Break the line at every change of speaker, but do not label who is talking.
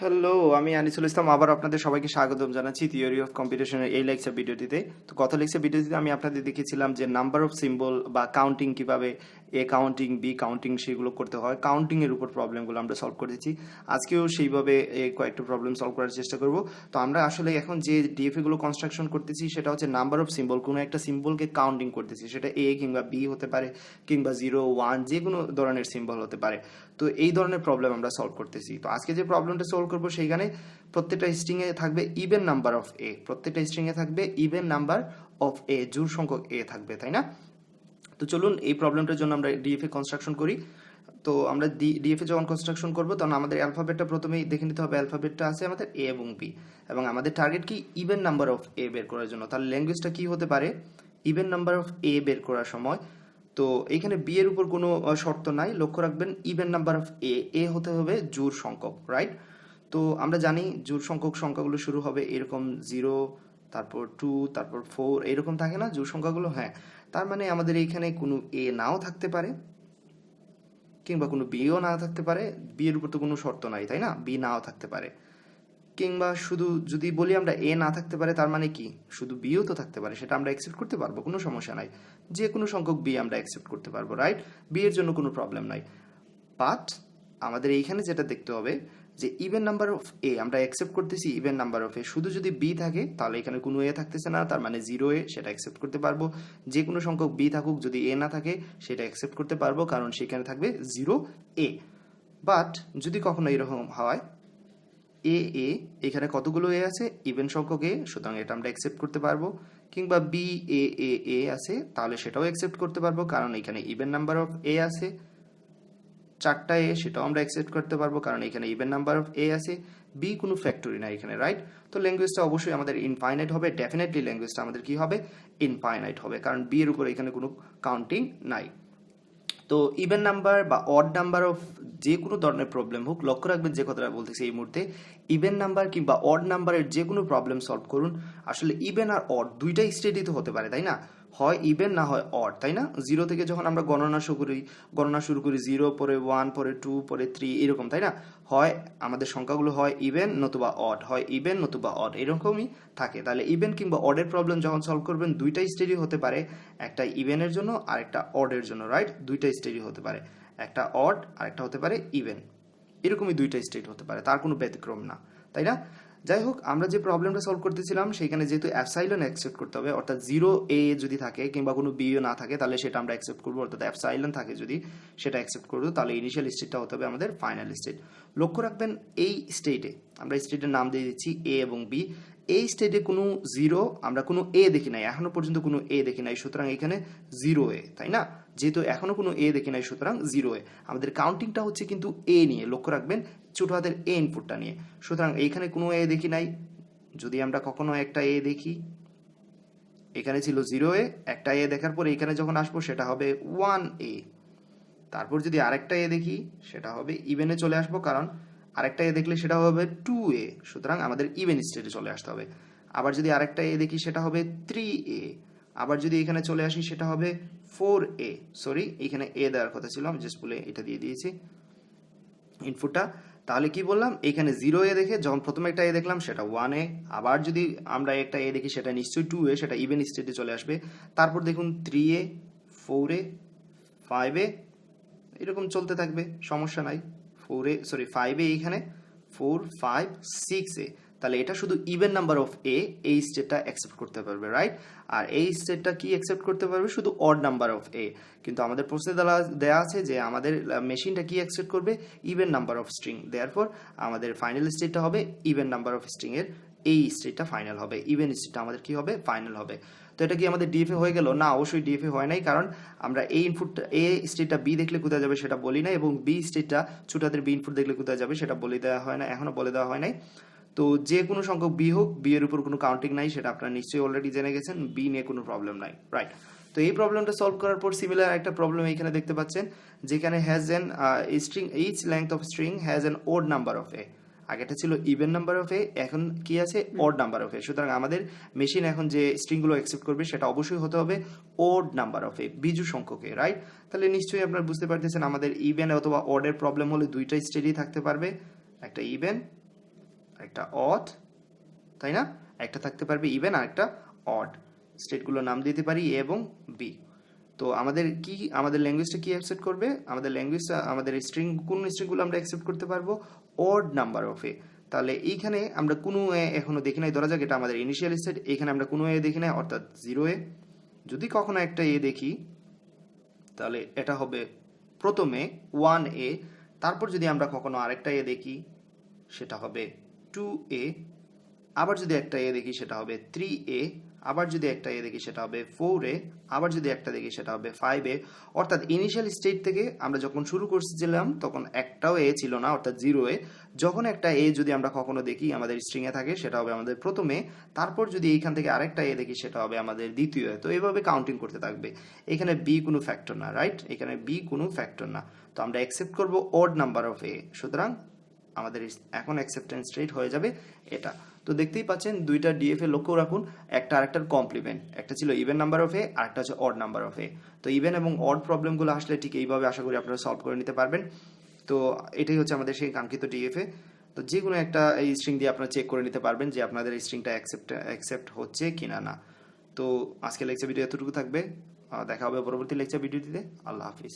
Hello, আমি আনিসুল ইসলাম। আবার আপনাদের সবাইকে স্বাগতম জানাচ্ছি থিওরি অফ কম্পিটিশনের এই লেকচার ভিডিওটিতে। তো গত লেকচার ভিডিওটিতে আমি আপনাদের দেখেছিলাম যে নাম্বার অফ সিম্বল বা কাউন্টিং কীভাবে এ কাউন্টিং বি কাউন্টিং সেগুলো করতে হয়। কাউন্টিংয়ের উপর প্রবলেমগুলো আমরা সলভ করেছি আজকেও সেইভাবে কয়েকটা প্রবলেম সলভ করার চেষ্টা করব। তো আমরা আসলে এখন যে ডিএফএগুলো কনস্ট্রাকশন করতেছি, সেটা হচ্ছে নাম্বার অফ সিম্বল কোনো একটা সিম্বলকে কাউন্টিং করতেছি। সেটা এ কিংবা বি হতে পারে, কিংবা জিরো ওয়ান যে কোনো ধরনের সিম্বল হতে পারে। তো এই ধরনের প্রবলেম আমরা সলভ করতেছি। তো আজকে যে প্রবলেমটা সলভ করব সেইখানে প্রত্যেকটা স্ট্রিং এ থাকবে ইভেন নাম্বার অফ এ প্রত্যেকটা স্ট্রিং এ থাকবে ইভেন নাম্বার অফ এ জোর সংখ্যক এ থাকবে, তাই না? তো চলুন এই প্রবলেমটার জন্য আমরা ডিএফএ কনস্ট্রাকশন করি। তো আমরা ডিএফএ যখন কনস্ট্রাকশন করব, তখন আমাদের অ্যালফাবেটটা প্রথমেই দেখে নিতে হবে। অ্যালফাবেটটা আছে আমাদের এ এবং বি এবং আমাদের টার্গেট কি? ইভেন নাম্বার অফ এ বের করার জন্য। তাহলে ল্যাঙ্গুয়েজটা কি হতে পারে? ইভেন নাম্বার অফ এ বের করার সময়। তো এইখানে বি এর উপর কোনো শর্ত নাই। লক্ষ্য রাখবেন even number of a a হতে হবে জোর সংখ্যক রাইট তো আমরা জানি জোর সংখ্যক সংখ্যাগুলো শুরু হবে এরকম জিরো তারপর টু তারপর ফোর এরকম থাকে না? জোর সংখ্যাগুলো হ্যাঁ। তার মানে আমাদের এইখানে কোনো এ নাও থাকতে পারে কিংবা কোনো বিও না থাকতে পারে। বিয়ের উপর তো কোনো শর্ত নাই, তাই না? বি নাও থাকতে পারে। কিংবা শুধু যদি বলি আমরা এ না থাকতে পারে, তার মানে কি? শুধু বিও তো থাকতে পারে, সেটা আমরা অ্যাকসেপ্ট করতে পারব, কোনো সমস্যা নাই। যে কোনো সংখ্যক বি আমরা অ্যাকসেপ্ট করতে পারব রাইট বিয়ের জন্য কোনো প্রবলেম নাই। বাট আমাদের এইখানে যেটা দেখতে হবে যে ইভেন নাম্বার অফ এ আমরা অ্যাকসেপ্ট করতেছি ইভেন নাম্বার অফ এ শুধু যদি বি থাকে, তাহলে এখানে কোনো এ থাকতেছে না, তার মানে জিরো এ সেটা অ্যাকসেপ্ট করতে পারব। যে কোনো সংখ্যক বি থাকুক, যদি এ না থাকে, সেটা অ্যাকসেপ্ট করতে পারব, কারণ সেখানে থাকবে জিরো এ বাট যদি কখনো এরকম হয় এ এ এখানে কতগুলো এ আছে? ইভেন সংখ্যক এ সুতরাং এটা আমরা অ্যাকসেপ্ট করতে পারব। কিংবা বি এ এ এ আছে, তাহলে সেটাও অ্যাকসেপ্ট করতে পারব, কারণ এখানে ইভেন নাম্বার অফ এ আছে। চারটা এ, সেটাও আমরা অ্যাকসেপ্ট করতে পারব, কারণ এখানে ইভেন নাম্বার অফ এ আছে বি কোনো ফ্যাক্টরি না এখানে রাইট তো ল্যাঙ্গুয়েজটা অবশ্যই আমাদের ইনফাইনাইট হবে ডেফিনেটলি ল্যাঙ্গুয়েজটা আমাদের কি হবে? ইনফাইনাইট হবে, কারণ বি এর উপর এখানে কোনো কাউন্টিং নাই। তো ইভেন নাম্বার বা অড নাম্বার অফ যে কোনো ধরনের প্রবলেম হোক, লক্ষ্য রাখবেন যে কথাটা বলতেছি এই মুহূর্তে ইভেন নাম্বার কিংবা অড নাম্বারের যে কোনো প্রবলেম সলভ করুন, আসলে ইভেন আর অড দুইটাই স্টেটই তো হতে পারে, তাই না? হয় ইভেন না হয় অড তাই না? জিরো থেকে যখন আমরা গণনা শুরু করি, গণনা শুরু করি জিরো পরে ওয়ান পরে টু পরে থ্রি এরকম, তাই না? হয় আমাদের সংখ্যাগুলো হয় ইভেন নতুবা অড হয় ইভেন নতুবা অড এরকমই থাকে। তাহলে ইভেন কিংবা অডের প্রবলেম যখন সলভ করবেন দুইটাই স্টেজই হতে পারে, একটা ইভেনের জন্য আর একটা অডের জন্য রাইট দুইটা স্টেজই হতে পারে, একটা অড আর একটা হতে পারে ইভেন এরকমই দুইটা স্টেট হতে পারে, তার কোনো ব্যতিক্রম না, তাই না? যাই হোক, আমরা যে প্রবলেমটা সলভ করতেছিলাম, সেখানে যেহেতু অ্যাপসাইলন অ্যাকসেপ্ট করতে হবে, অর্থাৎ জিরো এ যদি থাকে কিংবা কোনো বিও না থাকে, তাহলে সেটা আমরা অ্যাকসেপ্ট করব। অর্থাৎ অ্যাপসাইলন থাকে যদি সেটা অ্যাকসেপ্ট করব, তাহলে ইনিশিয়াল স্টেটটা হতে হবে আমাদের ফাইনাল স্টেট লক্ষ্য রাখবেন, এই স্টেটে আমরা স্টেটের নাম দিয়ে দিচ্ছি এ এবং বি এই স্টেটে কোনো জিরো আমরা কোনো এ দেখি নাই এখনও পর্যন্ত কোনো এ দেখি নাই, সুতরাং এখানে জিরো এ তাই না? যেহেতু এখনও কোনো এ দেখি নাই, সুতরাং জিরো এ আমাদের কাউন্টিংটা হচ্ছে কিন্তু এ নিয়ে, লক্ষ্য রাখবেন, ছোট হাতের এ ইনপুটটা নিয়ে। সুতরাং এইখানে কোনো এ দেখি নাই। যদি আমরা কখনো একটা এ দেখি, এখানে ছিল জিরো এ একটা এ দেখার পর এখানে যখন আসব, সেটা হবে ওয়ান এ তারপর যদি আরেকটা এ দেখি, সেটা হবে ইভেনে চলে আসব, কারণ আরেকটা এ দেখলে সেটা হবে টু এ সুতরাং আমাদের ইভেন স্টেটে চলে আসতে হবে। আবার যদি আরেকটা এ দেখি, সেটা হবে থ্রি এ আবার যদি এখানে চলে আসি, সেটা হবে ফোর এ সরি এখানে এ দেওয়ার কথা ছিল, আমি জাস্ট বলে এটা দিয়ে দিয়েছি ইনপুটটা তাহলে কি বললাম? এখানে জিরো এ দেখে যখন প্রথমে একটা এ দেখলাম, সেটা ওয়ান এ আবার যদি আমরা একটা এ দেখি, সেটা নিশ্চয়ই টু এ সেটা ইভেন স্টেটে চলে আসবে। তারপর দেখুন three a four a five a এরকম চলতে থাকবে, সমস্যা নাই। Four a sorry five a এইখানে ফোর ফাইভ সিক্স এ তাহলে এটা শুধু ইভেন নাম্বার অফ এ এই স্টেটটা অ্যাকসেপ্ট করতে পারবে রাইট আর এই স্টেটটা কি অ্যাকসেপ্ট করতে পারবে? শুধু অড নাম্বার অফ এ কিন্তু আমাদের প্রশ্নে দেওয়া আছে যে আমাদের মেশিনটা কি অ্যাকসেপ্ট করবে? Even number of string therefore আমাদের ফাইনাল স্টেটটা হবে ইভেন নাম্বার অফ স্ট্রিং এর, এই স্টেটটা ফাইনাল হবে। ইভেন স্টেটটা আমাদের কি হবে? ফাইনাল হবে। তো এটা কি আমাদের ডিএফএ হয়ে গেল? না, অবশ্যই ডিএফএ হয় নাই, কারণ আমরা এই ইনপুট এ স্টেটটা বি দেখলে কোথায় যাবে সেটা বলি না এবং বি স্টেটটা ছোটাদের বি ইনপুট দেখলে কোথায় যাবে সেটা বলে দেওয়া হয় না এখনও বলে দেওয়া হয় নাই। তো যে কোনো সংখ্যক বি হোক বি এর উপর কোনো কাউন্টিং নাই, সেটা আপনারা নিশ্চয়ই অলরেডি জেনে গেছেন বি নিয়ে কোনো প্রবলেম নাই রাইট তো এই প্রবলেমটা সলভ করার পর সিমিলার একটা প্রবলেম এখানে দেখতে পাচ্ছেন, যেখানে has an string H length of string has an odd number of a আগেটা ছিল ইভেন নাম্বার অফ এ এখন কি আছে? ওড নাম্বার অফ এ সুতরাং আমাদের মেশিন এখন যে স্ট্রিংগুলো অ্যাকসেপ্ট করবে সেটা অবশ্যই হতে হবে ওড নাম্বার অফ এ বিজু সংখ্যকে রাইট তাহলে নিশ্চয়ই আপনারা বুঝতে পারতেছেন আমাদের ইভেন অথবা ওডের প্রবলেম হলে দুইটা স্টেজই থাকতে পারবে। একটা ইভেন একটা অড তাই না? একটা থাকতে পারবে ইভেন আর একটা অড স্টেটগুলোর নাম দিতে পারি এ এবং বি তো আমাদের কি, আমাদের ল্যাঙ্গুয়েজটা কি অ্যাকসেপ্ট করবে? আমাদের ল্যাঙ্গুয়েজটা আমাদের স্ট্রিং কোন স্ট্রিংগুলো আমরা অ্যাকসেপ্ট করতে পারব? অড নাম্বার অফ এ তাহলে এইখানে আমরা কোনো এ এখনও দেখি নাই, ধরা যাক এটা আমাদের ইনিশিয়াল স্টেট এখানে আমরা কোনো এ দেখি নাই, অর্থাৎ জিরো এ। যদি কখনো একটা এ দেখি, তাহলে এটা হবে প্রথমে ওয়ান এ। তারপর যদি আমরা কখনো আরেকটা এ দেখি, সেটা হবে টু এ। আবার যদি একটা এ দেখি, সেটা হবে থ্রি এ। আবার যদি একটা এ দেখি, সেটা হবে ফোর এ, আবার যদি একটা দেখি, সেটা হবে ফাইভ এ। অর্থাৎ ইনিশিয়াল স্টেট থেকে আমরা যখন শুরু করছিলাম, তখন একটাও এ ছিল না, অর্থাৎ জিরো এ। যখন একটা এ যদি আমরা কখনো দেখি, আমাদের স্ট্রিংয়ে থাকে, সেটা হবে আমাদের প্রথমে। তারপর যদি এইখান থেকে আরেকটা এ দেখি, সেটা হবে আমাদের দ্বিতীয় তো এইভাবে কাউন্টিং করতে থাকবে। এখানে বি কোনো ফ্যাক্টর না রাইট এখানে বি কোনো ফ্যাক্টর না। তো আমরা অ্যাকসেপ্ট করব ওড নাম্বার অফ এ সুতরাং আমাদের এখন অ্যাকসেপ্টেন্স রেট হয়ে যাবে এটা। তো দেখতেই পাচ্ছেন, দুইটা ডিএফএ লক্ষ্য রাখুন, একটা আরেকটার কমপ্লিমেন্ট একটা ছিল ইভেন নাম্বার অফ এ আরেকটা হচ্ছে অড নাম্বার অফ এ তো ইভেন এবং অড প্রবলেমগুলো আসলে ঠিক এইভাবে আশা করি আপনারা সলভ করে নিতে পারবেন। তো এটাই হচ্ছে আমাদের সেই কাঙ্ক্ষিত ডিএফএ তো যে কোনো একটা এই স্ট্রিং দিয়ে আপনারা চেক করে নিতে পারবেন যে আপনাদের এই স্ট্রিংটা অ্যাকসেপ্ট অ্যাকসেপ্ট হচ্ছে কিনা না। তো আজকে লেকচার ভিডিও এতটুকু থাকবে। দেখা হবে পরবর্তী লেকচার ভিডিওটিতে আল্লাহ হাফিজ।